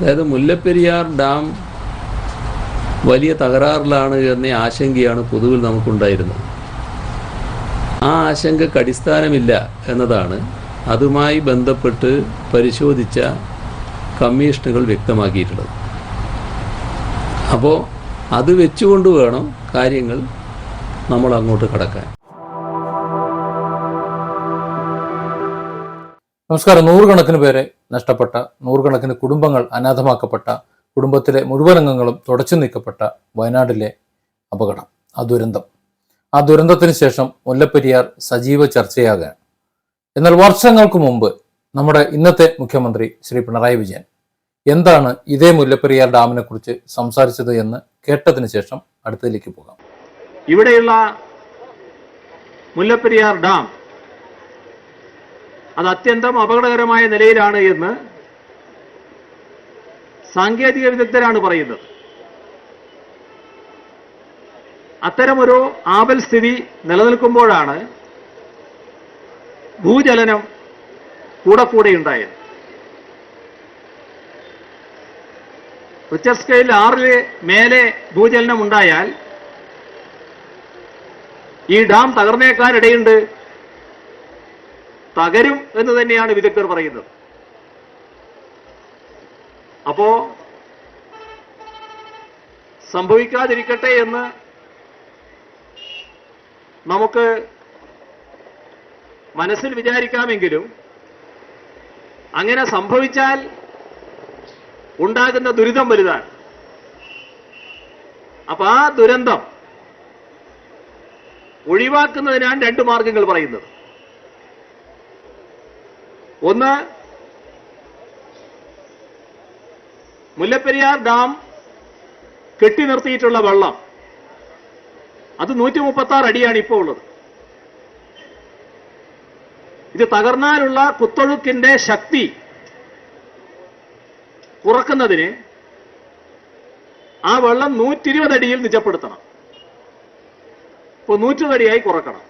അതായത് മുല്ലപ്പെരിയാർ ഡാം വലിയ തകരാറിലാണ് എന്ന ആശങ്കയാണ് പൊതുവിൽ നമുക്കുണ്ടായിരുന്നത്. ആ ആശങ്കക്ക് അടിസ്ഥാനമില്ല എന്നതാണ് അതുമായി ബന്ധപ്പെട്ട് പരിശോധിച്ച കമ്മീഷനുകൾ വ്യക്തമാക്കിയിട്ടുള്ളത്. അപ്പോൾ അത് വെച്ചുകൊണ്ട് വേണം കാര്യങ്ങൾ നമ്മൾ അങ്ങോട്ട് കടക്കാൻ. നമസ്കാരം. നൂറുകണക്കിന് പേരെ നഷ്ടപ്പെട്ട നൂറുകണക്കിന് കുടുംബങ്ങൾ അനാഥമാക്കപ്പെട്ട കുടുംബത്തിലെ മുഴുവൻ അംഗങ്ങളും തുടച്ചു നീക്കപ്പെട്ട വയനാടിലെ അപകടം ആ ദുരന്തം. ആ ദുരന്തത്തിന് ശേഷം മുല്ലപ്പെരിയാർ സജീവ ചർച്ചയാകാൻ. എന്നാൽ വർഷങ്ങൾക്ക് മുമ്പ് നമ്മുടെ ഇന്നത്തെ മുഖ്യമന്ത്രി ശ്രീ പിണറായി വിജയൻ എന്താണ് ഇതേ മുല്ലപ്പെരിയാർ ഡാമിനെ കുറിച്ച് സംസാരിച്ചത് എന്ന് കേട്ടതിന് ശേഷം അടുത്തതിലേക്ക് പോകാം. ഇവിടെയുള്ള മുല്ലപ്പെരിയാർ ഡാം അത് അത്യന്തം അപകടകരമായ നിലയിലാണ് എന്ന് സാങ്കേതിക വിദഗ്ധരാണ് പറയുന്നത്. അത്തരമൊരു ആപൽ സ്ഥിതി നിലനിൽക്കുമ്പോഴാണ് ഭൂചലനം കൂടെ കൂടെ ഉണ്ടായത്. റിച്ചർ സ്കെയിൽ ആറിൽ മേലെ ഭൂചലനം ഉണ്ടായാൽ ഈ ഡാം തകർന്നേക്കാൻ ഇടയുണ്ട് തകരും എന്ന് തന്നെയാണ് വിദഗ്ധർ പറയുന്നത്. അപ്പോ സംഭവിക്കാതിരിക്കട്ടെ എന്ന് നമുക്ക് മനസ്സിൽ വിചാരിക്കാമെങ്കിലും അങ്ങനെ സംഭവിച്ചാൽ ഉണ്ടാകുന്ന ദുരിതം വലുതാണ്. അപ്പൊ ആ ദുരന്തം ഒഴിവാക്കുന്നതിനാണ് രണ്ട് മാർഗങ്ങൾ പറയുന്നത്. ഒന്ന് മുല്ലപ്പെരിയാർ ഡാം കെട്ടി നിർത്തിയിട്ടുള്ള വെള്ളം. അത് നൂറ്റി മുപ്പത്തി ആറ് അടിയാണ് ഇപ്പോൾ ഉള്ളത്. ഇത് തകർന്നാലുള്ള കുത്തൊഴുക്കിന്റെ ശക്തി കുറക്കുന്നതിന് ആ വെള്ളം നൂറ്റിരുപത് അടിയിൽ നിജപ്പെടുത്തണം. ഇപ്പൊ നൂറ്റതടിയായി കുറക്കണം.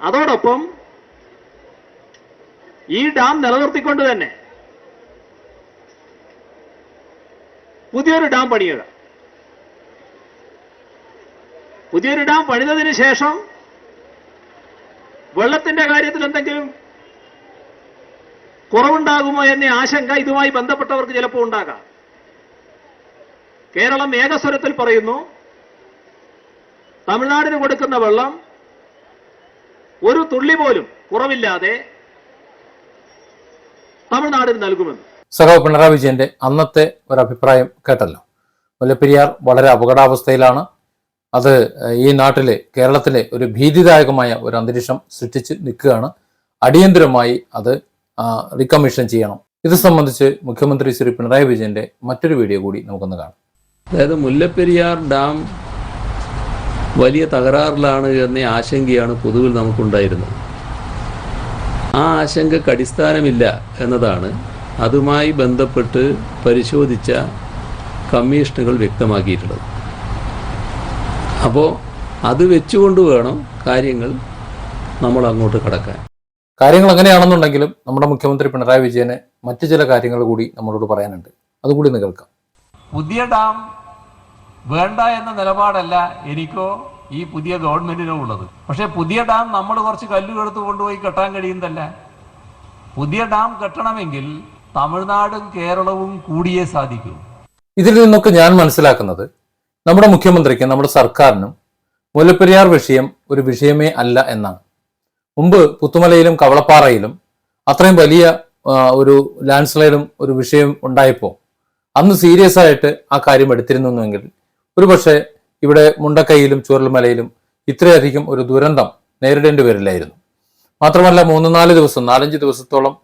അതോടൊപ്പം ഈ ഡാം നിലനിർത്തിക്കൊണ്ട് തന്നെ പുതിയൊരു ഡാം പണിയുക. പുതിയൊരു ഡാം പണിതതിന് ശേഷം വെള്ളത്തിന്റെ കാര്യത്തിൽ എന്തെങ്കിലും കുറവുണ്ടാകുമോ എന്ന ആശങ്ക ഇതുമായി ബന്ധപ്പെട്ടവർക്ക് ചിലപ്പോൾ ഉണ്ടാകാം. കേരളം ഏകസ്വരത്തിൽ പറയുന്നു തമിഴ്നാടിന് കൊടുക്കുന്ന വെള്ളം ഒരു തുള്ളി പോലും കുറവില്ലാതെ തമിഴ്നാടിന് നൽകുമെന്ന്. സഹോ പിണറായി വിജയന്റെ അന്നത്തെ ഒരു അഭിപ്രായം കേട്ടല്ലോ. മുല്ലപ്പെരിയാർ വളരെ അപകടാവസ്ഥയിലാണ്. അത് ഈ നാട്ടിലെ കേരളത്തിലെ ഒരു ഭീതിദായകമായ ഒരു അന്തരീക്ഷം സൃഷ്ടിച്ച് നിൽക്കുകയാണ്. അടിയന്തരമായി അത് റീകമ്മീഷൻ ചെയ്യണം. ഇത് സംബന്ധിച്ച് മുഖ്യമന്ത്രി ശ്രീ പിണറായി വിജയന്റെ മറ്റൊരു വീഡിയോ കൂടി നമുക്കൊന്ന് കാണാം. അതായത് മുല്ലപ്പെരിയാർ ഡാം വലിയ തകരാറിലാണ് എന്ന ആശങ്കയാണ് പൊതുവിൽ നമുക്കുണ്ടായിരുന്നത്. ആ ആശങ്കക്ക് അടിസ്ഥാനമില്ല എന്നതാണ് അതുമായി ബന്ധപ്പെട്ട് പരിശോധിച്ച കമ്മീഷനുകൾ വ്യക്തമാക്കിയിട്ടുള്ളത്. അപ്പോൾ അത് വെച്ചുകൊണ്ട് വേണം കാര്യങ്ങൾ നമ്മൾ അങ്ങോട്ട് കടക്കാൻ. കാര്യങ്ങൾ അങ്ങനെയാണെന്നുണ്ടെങ്കിലും നമ്മുടെ മുഖ്യമന്ത്രി പിണറായി വിജയന് മറ്റു ചില കാര്യങ്ങൾ കൂടി നമ്മളോട് പറയാനുണ്ട്. അതുകൂടി ഒന്ന് കേൾക്കാം പുതിയ ഡാം വേണ്ട എന്ന നിലപാടല്ല എനിക്കോ ഈ പുതിയ ഗവൺമെന്റിനും ഉള്ളത്. പക്ഷെ പുതിയ ഡാം നമ്മൾ കുറച്ച് കല്ലുകെടുത്ത് കൊണ്ടുപോയി കെട്ടാൻ കഴിയുന്നതല്ല. പുതിയ ഡാം കെട്ടണമെങ്കിൽ തമിഴ്നാടും കേരളവും കൂടിയേ സാധിക്കൂ. ഇതിൽ നിന്നൊക്കെ ഞാൻ മനസ്സിലാക്കുന്നത് നമ്മുടെ മുഖ്യമന്ത്രിക്കും നമ്മുടെ സർക്കാരിനും മുല്ലപ്പെരിയാർ വിഷയം ഒരു വിഷയമേ അല്ല എന്നാണ്. മുമ്പ് പുത്തുമലയിലും കവളപ്പാറയിലും അത്രയും വലിയ ഒരു ലാൻഡ് സ്ലൈഡും ഒരു വിഷയം ഉണ്ടായപ്പോൾ അന്ന് സീരിയസ് ആയിട്ട് ആ കാര്യം എടുത്തിരുന്നുവെങ്കിൽ ഒരുപക്ഷെ ഇവിടെ മുണ്ടക്കൈയിലും ചുരൽമലയിലും ഇത്രയധികം ഒരു ദുരന്തം നേരിടേണ്ടി വരില്ലായിരുന്നു. മാത്രമല്ല മൂന്ന് നാല് ദിവസം നാലഞ്ച് ദിവസത്തോളം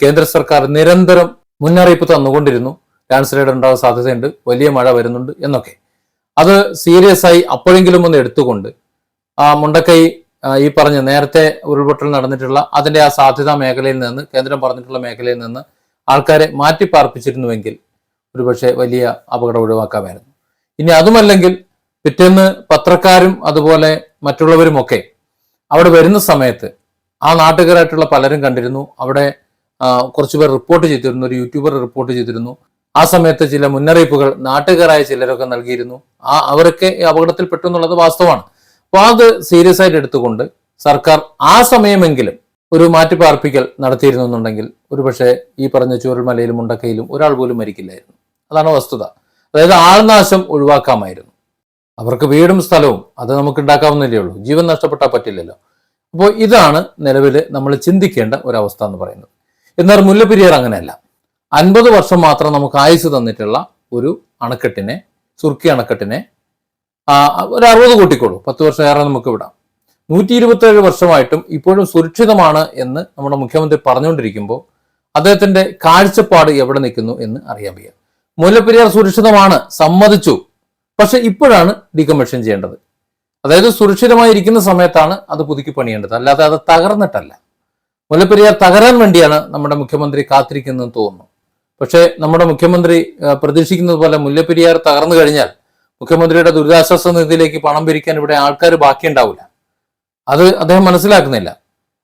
കേന്ദ്ര സർക്കാർ നിരന്തരം മുന്നറിയിപ്പ് തന്നുകൊണ്ടിരുന്നു. ലാൻഡ് സ്ലൈഡ് ഉണ്ടാകാൻ സാധ്യതയുണ്ട്. വലിയ മഴ വരുന്നുണ്ട് എന്നൊക്കെ. അത് സീരിയസ് ആയി അപ്പോഴെങ്കിലും ഒന്ന് എടുത്തുകൊണ്ട് ആ മുണ്ടക്കൈ ഈ പറഞ്ഞ നേരത്തെ ഉരുൾപൊട്ടൽ നടന്നിട്ടുള്ള അതിന്റെ ആ സാധ്യതാ മേഖലയിൽ നിന്ന് കേന്ദ്രം പറഞ്ഞിട്ടുള്ള മേഖലയിൽ നിന്ന് ആൾക്കാരെ മാറ്റി പാർപ്പിച്ചിരുന്നുവെങ്കിൽ ഒരുപക്ഷെ വലിയ അപകടം ഒഴിവാക്കാമായിരുന്നു. ഇനി അതുമല്ലെങ്കിൽ പിറ്റേന്ന് പത്രക്കാരും അതുപോലെ മറ്റുള്ളവരുമൊക്കെ അവിടെ വരുന്ന സമയത്ത് ആ നാട്ടുകാരായിട്ടുള്ള പലരും കണ്ടിരുന്നു. അവിടെ കുറച്ചുപേർ റിപ്പോർട്ട് ചെയ്തിരുന്നു. ഒരു യൂട്യൂബർ റിപ്പോർട്ട് ചെയ്തിരുന്നു. ആ സമയത്ത് ചില മുന്നറിയിപ്പുകൾ നാട്ടുകാരായ ചിലരൊക്കെ നൽകിയിരുന്നു. ആ അവരൊക്കെ അപകടത്തിൽപ്പെട്ടു എന്നുള്ളത് വാസ്തവമാണ്. അപ്പോൾ അത് സീരിയസ് ആയിട്ട് എടുത്തുകൊണ്ട് സർക്കാർ ആ സമയമെങ്കിലും ഒരു മാറ്റിപ്പാർപ്പിക്കൽ നടത്തിയിരുന്നു എന്നുണ്ടെങ്കിൽ ഒരുപക്ഷെ ഈ പറഞ്ഞ ചൂരൽമലയിലും മുണ്ടക്കയിലും ഒരാൾ പോലും മരിക്കില്ലായിരുന്നു. അതാണ് വസ്തുത. അതായത് ആൾനാശം ഒഴിവാക്കാമായിരുന്നു. അവർക്ക് വീടും സ്ഥലവും അത് നമുക്ക് ഉണ്ടാക്കാവുന്നതേ ഉള്ളൂ. ജീവൻ നഷ്ടപ്പെട്ടാൽ പറ്റില്ലല്ലോ. അപ്പോൾ ഇതാണ് നിലവിൽ നമ്മൾ ചിന്തിക്കേണ്ട ഒരവസ്ഥ എന്ന് പറയുന്നത്. എന്നാൽ മുല്ലപ്പെരിയാർ അങ്ങനെയല്ല. അൻപത് വർഷം മാത്രം നമുക്ക് ആയുസ് തന്നിട്ടുള്ള ഒരു അണക്കെട്ടിനെ സുർക്കി അണക്കെട്ടിനെ ഒരു അറുപത് കൂട്ടിക്കോളൂ. പത്ത് വർഷം ഏറെ നമുക്ക് വിടാം. നൂറ്റി ഇരുപത്തേഴ് വർഷമായിട്ടും ഇപ്പോഴും സുരക്ഷിതമാണ് എന്ന് നമ്മുടെ മുഖ്യമന്ത്രി പറഞ്ഞുകൊണ്ടിരിക്കുമ്പോൾ അദ്ദേഹത്തിന്റെ കാഴ്ചപ്പാട് എവിടെ നിൽക്കുന്നു എന്ന് അറിയാൻ വയ്യ. മുല്ലപ്പെരിയാർ സുരക്ഷിതമാണ് സമ്മതിച്ചു. പക്ഷെ ഇപ്പോഴാണ് ഡീകമ്മീഷൻ ചെയ്യേണ്ടത്. അതായത് സുരക്ഷിതമായിരിക്കുന്ന സമയത്താണ് അത് പുതുക്കി പണിയേണ്ടത്. അല്ലാതെ അത് തകർന്നിട്ടല്ല. മുല്ലപ്പെരിയാർ തകരാൻ വേണ്ടിയാണ് നമ്മുടെ മുഖ്യമന്ത്രി കാത്തിരിക്കുന്നതെന്ന് തോന്നുന്നു. പക്ഷേ നമ്മുടെ മുഖ്യമന്ത്രി പ്രതീക്ഷിക്കുന്നത് പോലെ മുല്ലപ്പെരിയാർ തകർന്നു കഴിഞ്ഞാൽ മുഖ്യമന്ത്രിയുടെ ദുരിതാശ്വാസ നിധിയിലേക്ക് പണം പിരിക്കാൻ ഇവിടെ ആൾക്കാർ ബാക്കിയുണ്ടാവില്ല. അത് അദ്ദേഹം മനസ്സിലാക്കുന്നില്ല.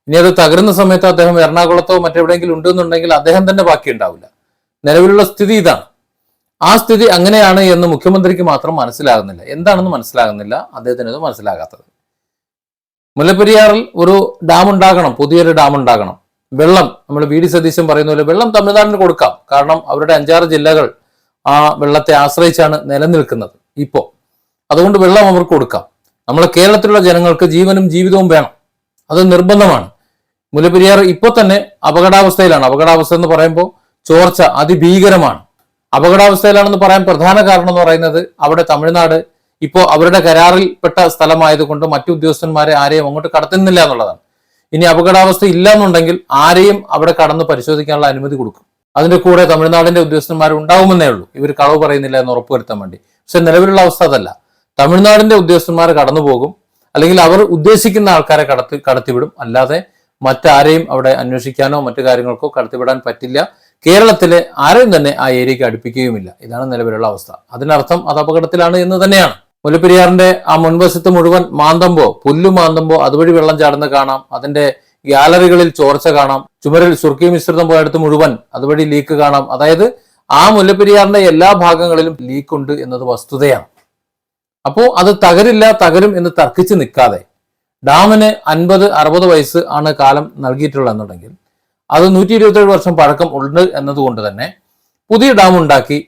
ഇനി അത് തകരുന്ന സമയത്ത് അദ്ദേഹം എറണാകുളത്തോ മറ്റെവിടെയെങ്കിലും ഉണ്ടെന്നുണ്ടെങ്കിൽ അദ്ദേഹം തന്നെ ബാക്കിയുണ്ടാവില്ല. നിലവിലുള്ള സ്ഥിതി ഇതാണ്. ആ സ്ഥിതി അങ്ങനെയാണ് എന്ന് മുഖ്യമന്ത്രിക്ക് മാത്രം മനസ്സിലാകുന്നില്ല. എന്താണെന്ന് മനസ്സിലാകുന്നില്ല. അദ്ദേഹത്തിന് അത് മനസ്സിലാകാത്തത്. മുല്ലപ്പെരിയാറിൽ ഒരു ഡാം ഉണ്ടാകണം. പുതിയൊരു ഡാം ഉണ്ടാകണം. വെള്ളം നമ്മൾ വി ഡി സതീശൻ പറയുന്ന പോലെ വെള്ളം തമിഴ്നാടിന് കൊടുക്കാം. കാരണം അവരുടെ അഞ്ചാറ് ജില്ലകൾ ആ വെള്ളത്തെ ആശ്രയിച്ചാണ് നിലനിൽക്കുന്നത് ഇപ്പോ. അതുകൊണ്ട് വെള്ളം അവർക്ക് കൊടുക്കാം. നമ്മളെ കേരളത്തിലുള്ള ജനങ്ങൾക്ക് ജീവനും ജീവിതവും വേണം. അത് നിർബന്ധമാണ്. മുല്ലപ്പെരിയാർ ഇപ്പോൾ തന്നെ അപകടാവസ്ഥയിലാണ്. അപകടാവസ്ഥ എന്ന് പറയുമ്പോൾ ചോർച്ച അതിഭീകരമാണ്. അപകടാവസ്ഥയിലാണെന്ന് പറയാൻ പ്രധാന കാരണം എന്ന് പറയുന്നത് അവിടെ തമിഴ്നാട് ഇപ്പോൾ അവരുടെ കരാറിൽപ്പെട്ട സ്ഥലമായതുകൊണ്ട് മറ്റു ഉദ്യോഗസ്ഥന്മാരെ ആരെയും അങ്ങോട്ട് കടത്തുന്നില്ല എന്നുള്ളതാണ്. ഇനി അപകടാവസ്ഥ ഇല്ല എന്നുണ്ടെങ്കിൽ ആരെയും അവിടെ കടന്ന് പരിശോധിക്കാനുള്ള അനുമതി കൊടുക്കും. അതിന്റെ കൂടെ തമിഴ്നാടിന്റെ ഉദ്യോഗസ്ഥന്മാർ ഉണ്ടാവുമെന്നേ ഉള്ളൂ. ഇവർ കളവ് പറയുന്നില്ല എന്ന് ഉറപ്പുവരുത്താൻ വേണ്ടി. പക്ഷെ നിലവിലുള്ള അവസ്ഥ അതല്ല. തമിഴ്നാടിന്റെ ഉദ്യോഗസ്ഥന്മാർ കടന്നുപോകും അല്ലെങ്കിൽ അവർ ഉദ്ദേശിക്കുന്ന ആൾക്കാരെ കടത്തി കടത്തിവിടും. അല്ലാതെ മറ്റാരെയും അവിടെ അന്വേഷിക്കാനോ മറ്റു കാര്യങ്ങൾക്കോ കടത്തിവിടാൻ പറ്റില്ല. കേരളത്തിലെ ആരെയും തന്നെ ആ ഏരിയയ്ക്ക് അടുപ്പിക്കുകയുമില്ല. ഇതാണ് നിലവിലുള്ള അവസ്ഥ. അതിനർത്ഥം അത് അപകടത്തിലാണ് എന്ന് തന്നെയാണ്. മുല്ലപ്പെരിയാറിന്റെ ആ മുൻവശത്ത് മുഴുവൻ മാന്തമ്പോ പുല്ലു മാന്തമ്പോ അതുവഴി വെള്ളം ചാടുന്ന കാണാം. അതിന്റെ ഗ്യാലറികളിൽ ചോർച്ച കാണാം. ചുമരിൽ സുർക്കി മിശ്രിതം പോയടുത്ത് മുഴുവൻ അതുവഴി ലീക്ക് കാണാം. അതായത് ആ മുല്ലപ്പെരിയാറിന്റെ എല്ലാ ഭാഗങ്ങളിലും ലീക്ക് ഉണ്ട് എന്നത് വസ്തുതയാണ്. അപ്പോൾ അത് തകരില്ല തകരും എന്ന് തർക്കിച്ച് നിൽക്കാതെ ഡാമിന് അൻപത് അറുപത് വയസ്സ് ആണ് കാലം നൽകിയിട്ടുള്ളത് എന്നുണ്ടെങ്കിൽ അത് നൂറ്റി ഇരുപത്തേഴ് വർഷം പഴക്കം ഉണ്ട് എന്നതുകൊണ്ട് തന്നെ പുതിയ ഡാം ഉണ്ടാക്കി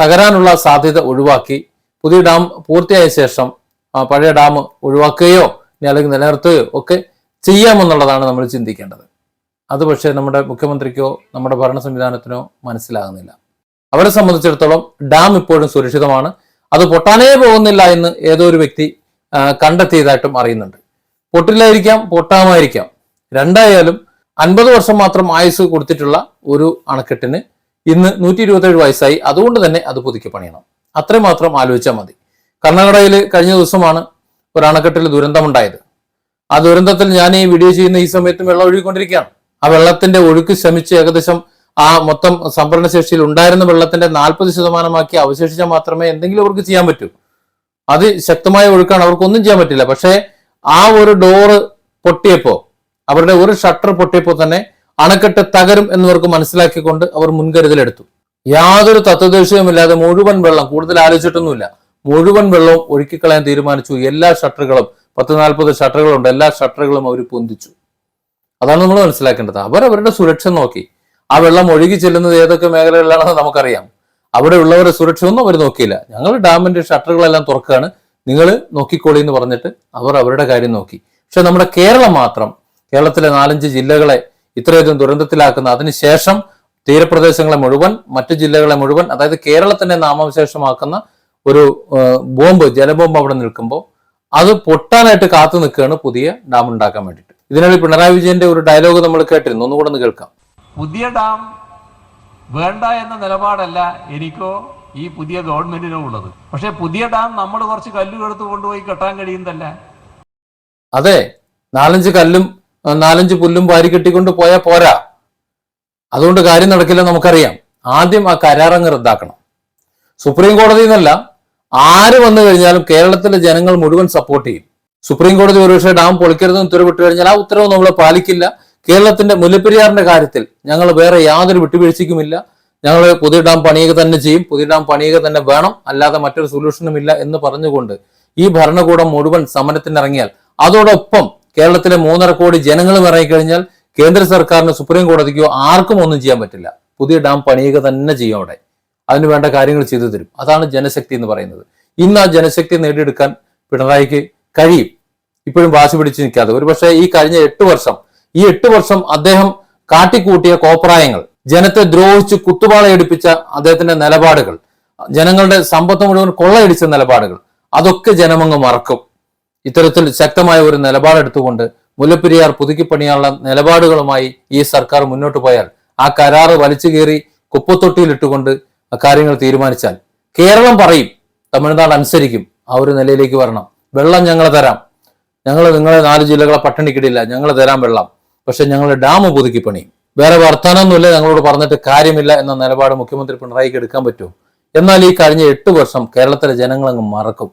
തകരാനുള്ള സാധ്യത ഒഴിവാക്കി പുതിയ ഡാം പൂർത്തിയായ ശേഷം പഴയ ഡാം ഒഴിവാക്കുകയോ അല്ലെങ്കിൽ നിലനിർത്തുകയോ ഒക്കെ ചെയ്യാമെന്നുള്ളതാണ് നമ്മൾ ചിന്തിക്കേണ്ടത്. അത് പക്ഷേ നമ്മുടെ മുഖ്യമന്ത്രിക്കോ നമ്മുടെ ഭരണ സംവിധാനത്തിനോ മനസ്സിലാകുന്നില്ല. അവരെ സംബന്ധിച്ചിടത്തോളം ഡാം ഇപ്പോഴും സുരക്ഷിതമാണ്. അത് പൊട്ടാനേ പോകുന്നില്ല എന്ന് ഏതോ ഒരു വ്യക്തി കണ്ടെത്തിയതായിട്ടും അറിയുന്നുണ്ട്. പൊട്ടില്ലായിരിക്കാം പൊട്ടാമായിരിക്കാം. രണ്ടായാലും അൻപത് വർഷം മാത്രം ആയുസ് കൊടുത്തിട്ടുള്ള ഒരു അണക്കെട്ടിന് ഇന്ന് നൂറ്റി ഇരുപത്തേഴ് വയസ്സായി. അതുകൊണ്ട് തന്നെ അത് പുതുക്കി പണിയണം. അത്രയും മാത്രം ആലോചിച്ചാൽ മതി. കർണാടകയിൽ കഴിഞ്ഞ ദിവസമാണ് ഒരു അണക്കെട്ടിൽ ദുരന്തമുണ്ടായത്. ആ ദുരന്തത്തിൽ ഞാൻ ഈ വീഡിയോ ചെയ്യുന്ന ഈ സമയത്തും വെള്ളം ഒഴുകിക്കൊണ്ടിരിക്കുകയാണ്. ആ വെള്ളത്തിന്റെ ഒഴുക്ക് ശ്രമിച്ച് ഏകദേശം ആ മൊത്തം സംഭരണ ശേഷിയിൽ ഉണ്ടായിരുന്ന വെള്ളത്തിന്റെ നാൽപ്പത് ശതമാനമാക്കി അവശേഷിച്ചാൽ മാത്രമേ എന്തെങ്കിലും അവർക്ക് ചെയ്യാൻ പറ്റൂ. അത് ശക്തമായ ഒഴുക്കാണ്. അവർക്കൊന്നും ചെയ്യാൻ പറ്റില്ല. പക്ഷേ ആ ഒരു ഡോറ് പൊട്ടിയപ്പോ അവരുടെ ഒരു ഷട്ടർ പൊട്ടിയപ്പോൾ തന്നെ അണക്കെട്ട് തകരും എന്നവർക്ക് മനസ്സിലാക്കിക്കൊണ്ട് അവർ മുൻകരുതലെടുത്തു. യാതൊരു തത്വദേശവുമില്ലാതെ മുഴുവൻ വെള്ളം കൂടുതൽ ആലോചിച്ചിട്ടൊന്നുമില്ല. മുഴുവൻ വെള്ളവും ഒഴുക്കിക്കളയാൻ തീരുമാനിച്ചു. എല്ലാ ഷട്ടറുകളും പത്ത് നാൽപ്പത് ഷട്ടറുകളുണ്ട്. എല്ലാ ഷട്ടറുകളും അവർ പൊന്തിച്ചു. അതാണ് നമ്മൾ മനസ്സിലാക്കേണ്ടത്. അവർ അവരുടെ സുരക്ഷ നോക്കി. ആ വെള്ളം ഒഴുകി ചെല്ലുന്നത് ഏതൊക്കെ മേഖലകളിലാണെന്ന് നമുക്കറിയാം. അവിടെ ഉള്ളവരുടെ സുരക്ഷ ഒന്നും അവർ നോക്കിയില്ല. ഞങ്ങൾ ഡാമിന്റെ ഷട്ടറുകളെല്ലാം തുറക്കുകയാണ്. നിങ്ങൾ നോക്കിക്കോളി എന്ന് പറഞ്ഞിട്ട് അവർ അവരുടെ കാര്യം നോക്കി. പക്ഷെ നമ്മുടെ കേരളം മാത്രം കേരളത്തിലെ നാലഞ്ച് ജില്ലകളെ ഇത്രയധികം ദുരന്തത്തിലാക്കുന്ന അതിനുശേഷം തീരപ്രദേശങ്ങളെ മുഴുവൻ മറ്റു ജില്ലകളെ മുഴുവൻ അതായത് കേരളത്തിന്റെ നാമവിശേഷമാക്കുന്ന ഒരു ബോംബ് ജലബോംബ് അവിടെ നിൽക്കുമ്പോൾ അത് പൊട്ടാനായിട്ട് കാത്തു നിൽക്കുകയാണ് പുതിയ ഡാം ഉണ്ടാക്കാൻ വേണ്ടിയിട്ട്. ഇതിനിടയിൽ പിണറായി വിജയന്റെ ഒരു ഡയലോഗ് നമ്മൾ കേട്ടിരുന്നു. ഒന്നുകൂടെ ഒന്ന് കേൾക്കാം. പുതിയ ഡാം വേണ്ട എന്ന നിലപാടല്ല എനിക്കോ ഈ പുതിയ ഗവൺമെന്റിനോ ഉള്ളത്. പക്ഷെ പുതിയ ഡാം നമ്മൾ കുറച്ച് കല്ലുകെടുത്ത് കൊണ്ടുപോയി കെട്ടാൻ കഴിയുന്നതല്ല. അതെ നാലഞ്ച് കല്ലും നാലഞ്ച് പുല്ലും വാരി കെട്ടിക്കൊണ്ട് പോയാൽ പോരാ. അതുകൊണ്ട് കാര്യം നടക്കില്ല നമുക്കറിയാം. ആദ്യം ആ കരാറങ്ങ് റദ്ദാക്കണം. സുപ്രീം കോടതി എന്നല്ല ആര് വന്നു കഴിഞ്ഞാലും കേരളത്തിലെ ജനങ്ങൾ മുഴുവൻ സപ്പോർട്ട് ചെയ്യും. സുപ്രീം കോടതി ഒരുപക്ഷെ ഡാം പൊളിക്കരുതെന്ന് ഉത്തരവിട്ട് കഴിഞ്ഞാൽ ആ ഉത്തരവ് നമ്മൾ പാലിക്കില്ല. കേരളത്തിന്റെ മുല്ലപ്പെരിയാറിന്റെ കാര്യത്തിൽ ഞങ്ങൾ വേറെ യാതൊരു വിട്ടുവീഴ്ചയ്ക്കുമില്ല. ഞങ്ങൾ പുതിയ ഡാം പണിയുക തന്നെ ചെയ്യും. പുതിയ ഡാം പണിയുക തന്നെ വേണം. അല്ലാതെ മറ്റൊരു സൊല്യൂഷനും ഇല്ല എന്ന് പറഞ്ഞുകൊണ്ട് ഈ ഭരണകൂടം മുഴുവൻ സമരത്തിനിറങ്ങിയാൽ അതോടൊപ്പം കേരളത്തിലെ മൂന്നര കോടി ജനങ്ങളും ഇറങ്ങിക്കഴിഞ്ഞാൽ കേന്ദ്ര സർക്കാരിന് സുപ്രീം കോടതിക്കോ ആർക്കും ഒന്നും ചെയ്യാൻ പറ്റില്ല. പുതിയ ഡാം പണിയുക തന്നെ ചെയ്യും അവിടെ. അതിന് വേണ്ട കാര്യങ്ങൾ ചെയ്തു തരും. അതാണ് ജനശക്തി എന്ന് പറയുന്നത്. ഇന്ന് ആ ജനശക്തി നേടിയെടുക്കാൻ പിണറായിക്ക് കഴിയും. ഇപ്പോഴും വാശി പിടിച്ച് നിൽക്കാതെ. ഒരുപക്ഷെ ഈ കഴിഞ്ഞ എട്ട് വർഷം ഈ എട്ട് വർഷം അദ്ദേഹം കാട്ടിക്കൂട്ടിയ കോപ്രായങ്ങൾ ജനത്തെ ദ്രോഹിച്ച് കുത്തുപാളയടിപ്പിച്ച അദ്ദേഹത്തിന്റെ നിലപാടുകൾ ജനങ്ങളുടെ സമ്പത്ത് മുഴുവൻ കൊള്ളയടിച്ച നിലപാടുകൾ അതൊക്കെ ജനമങ്ങ് മറക്കും. ഇത്തരത്തിൽ ശക്തമായ ഒരു നിലപാടെടുത്തുകൊണ്ട് മുല്ലപ്പെരിയാർ പുതുക്കിപ്പണിയാനുള്ള നിലപാടുകളുമായി ഈ സർക്കാർ മുന്നോട്ട് പോയാൽ ആ കരാറ് വലിച്ചു കയറി കുപ്പത്തൊട്ടിയിലിട്ടുകൊണ്ട് കാര്യങ്ങൾ തീരുമാനിച്ചാൽ കേരളം പറയും തമിഴ്നാട് അനുസരിക്കും ആ ഒരു നിലയിലേക്ക് വരണം. വെള്ളം ഞങ്ങൾ തരാം. ഞങ്ങൾ നിങ്ങളെ നാല് ജില്ലകളെ പട്ടിണിക്കിടില്ല. ഞങ്ങൾ തരാം വെള്ളം. പക്ഷെ ഞങ്ങൾ ഡാം പുതുക്കി പണിയും വേറെ വർത്തമാനമൊന്നുമില്ല. ഞങ്ങളോട് പറഞ്ഞിട്ട് കാര്യമില്ല എന്ന നിലപാട് മുഖ്യമന്ത്രി പിണറായിക്ക് എടുക്കാൻ പറ്റുമോ? എന്നാൽ ഈ കഴിഞ്ഞ എട്ട് വർഷം കേരളത്തിലെ ജനങ്ങളങ്ങ് മറക്കും.